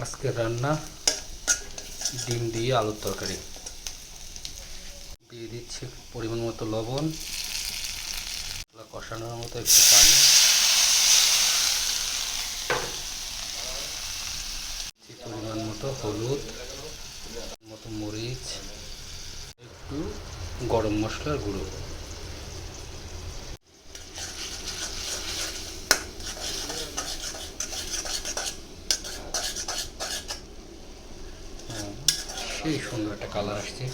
আজকে রান্না ডিম দিয়ে আলুর তরকারি। দিয়ে দিচ্ছি পরিমাণ মতো লবণ কষানোর মতো একটু পানি। পরিমাণ মতো হলুদ, মতো মরিচ, একটু গরম মশলার গুঁড়ো হ্যাঁ, সেই সুন্দর একটা কালার আসছে।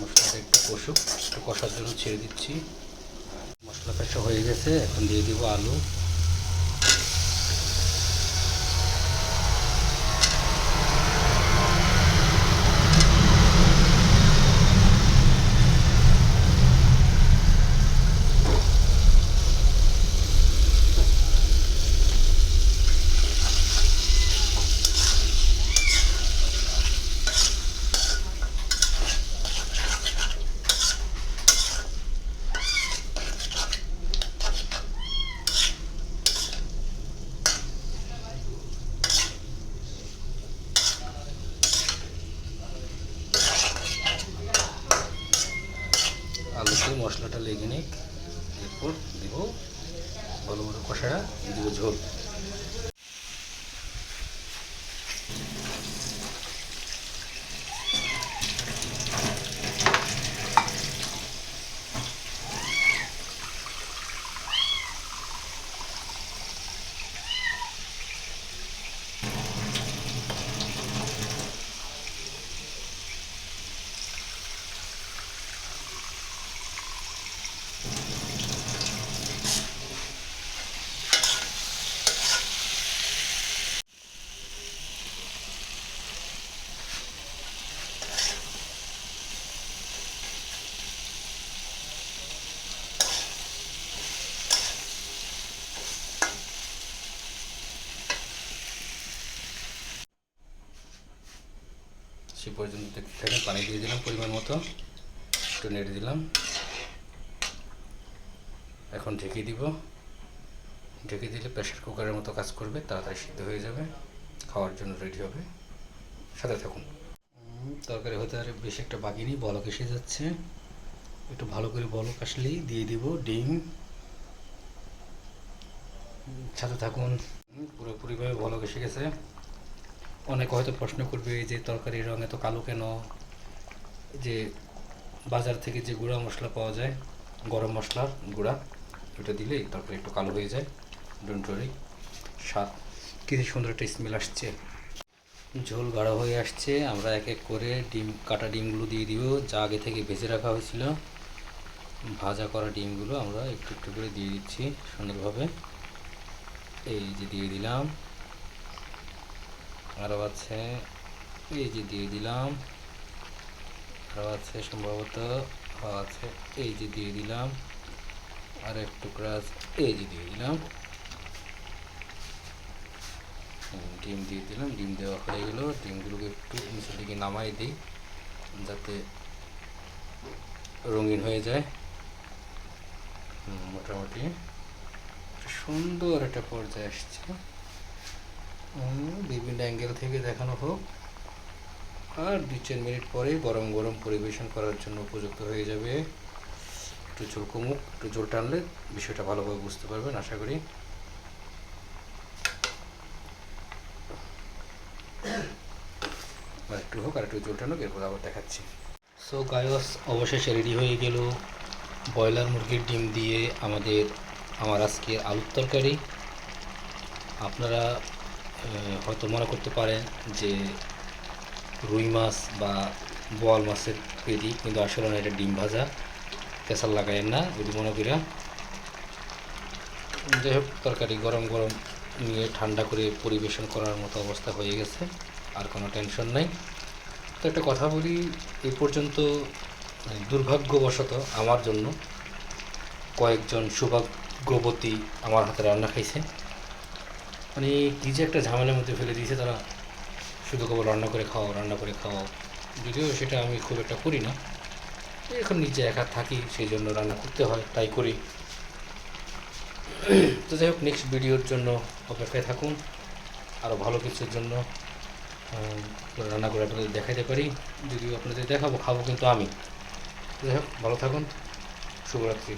মশলাটা একটু কষুক, একটু কষার জন্য ছেড়ে দিচ্ছি। মশলা কষা হয়ে গেছে, এখন দিয়ে দিব আলু। মশলাটা লেগে নিক এরপর দেবো ভালো মতো কষাটা দেবো ঝোল। সে পর্যন্ত থাকেন পানি দিয়ে দিলাম পরিমাণ মতো। একটু নেড়ে দিলাম। এখন ঢেকে দিব। ঢেকে দিলে প্রেশার কুকারের মতো কাজ করবে, তাড়াতাড়ি সিদ্ধ হয়ে যাবে। খাওয়ার জন্য রেডি হবে। সাথে থাকুন। তরকারি হতে আর বেশি একটা বাকি নেই, বলক এসে যাচ্ছে। একটু ভালো করে বলক আসলেই দিয়ে দিব ডিম। সাথে থাকুন। পুরোপুরিভাবে বলক এসে গেছে। অনেকে হয়তো প্রশ্ন করবে যে তরকারির রঙ এত কালো কেন? যে বাজার থেকে যে গুঁড়া মশলা পাওয়া যায়, গরম মশলার গুঁড়া, ওটা দিলেই তরকারি একটু কালো হয়ে যায়। ডোন্ট ওয়ারি স্বাদ, কি সুন্দর একটা স্মেল আসছে। ঝোল গাঢ় হয়ে আসছে, আমরা এক এক করে ডিম, কাটা ডিমগুলো দিয়ে দিব, যা আগে থেকে ভেজে রাখা হয়েছিল। ভাজা করা ডিমগুলো আমরা একটু একটু করে দিয়ে দিচ্ছি সুন্দরভাবে। এই যে দিয়ে দিলাম। আরও আছে। এই যে দিয়ে দিলাম। আরও আছে সম্ভবত। আছে। এই যে দিয়ে দিলাম। আর এক টুকরা এই যে দিয়ে দিলাম। ডিম দিয়ে দিলাম। ডিম দেওয়া হয়ে গেলো। ডিমগুলোকে একটু নিচের দিকে নামাই দিই, যাতে রঙিন হয়ে যায়। মোটামুটি। সুন্দর একটা পর্যায়ে আসছে। বিভিন্ন অ্যাঙ্গেল থেকে দেখানো হোক। আর দুই চার মিনিট পরে গরম গরম পরিবেশন করার জন্য উপযুক্ত হয়ে যাবে। একটু ঝোল কমুক, একটু ঝোল টানলে বিষয়টা ভালোভাবে বুঝতে পারবেন, আশা করি। একটু হোক, আর একটু ঝোল টানুক, এরপর আবার দেখাচ্ছি। সো গায়স অবশেষে রেডি হয়ে গেল ব্রয়লার মুরগির ডিম দিয়ে আমাদের, আমার আজকে আলুর তরকারি। আপনারা হয়তো মনে করতে পারে যে রুই মাছ বা বোয়াল মাছের পেটি কিন্তু আসলে না, এটা ডিম ভাজা। কেসার লাগায়েন না যদি মনে করিয়া। যাই হোক, তরকারি গরম গরম নিয়ে ঠান্ডা করে পরিবেশন করার মতো অবস্থা হয়ে গেছে, আর কোনো টেনশন নাই। তো একটা কথা বলি এই পর্যন্ত দুর্ভাগ্যবশত আমার জন্য কয়েকজন সৌভাগ্যবতী আমার হাতে রান্না খাইছে। মানে কী যে একটা ঝামেলার মধ্যে ফেলে দিয়েছে, তারা শুধু কেবল রান্না করে খাওয়া রান্না করে খাওয়া যদিও সেটা আমি খুব একটা করি না। এখন নিজে একা থাকি, সেই জন্য রান্না করতে হয়, তাই করি। তো যাই হোক নেক্সট ভিডিওর জন্য অপেক্ষায় থাকুন। আরও ভালো কিছুর জন্য রান্না করে আপনাদের দেখাইতে পারি। যদিও আপনাদের দেখাবো, খাব কিন্তু আমি। যাই হোক, ভালো থাকুন। শুভরাত্রি।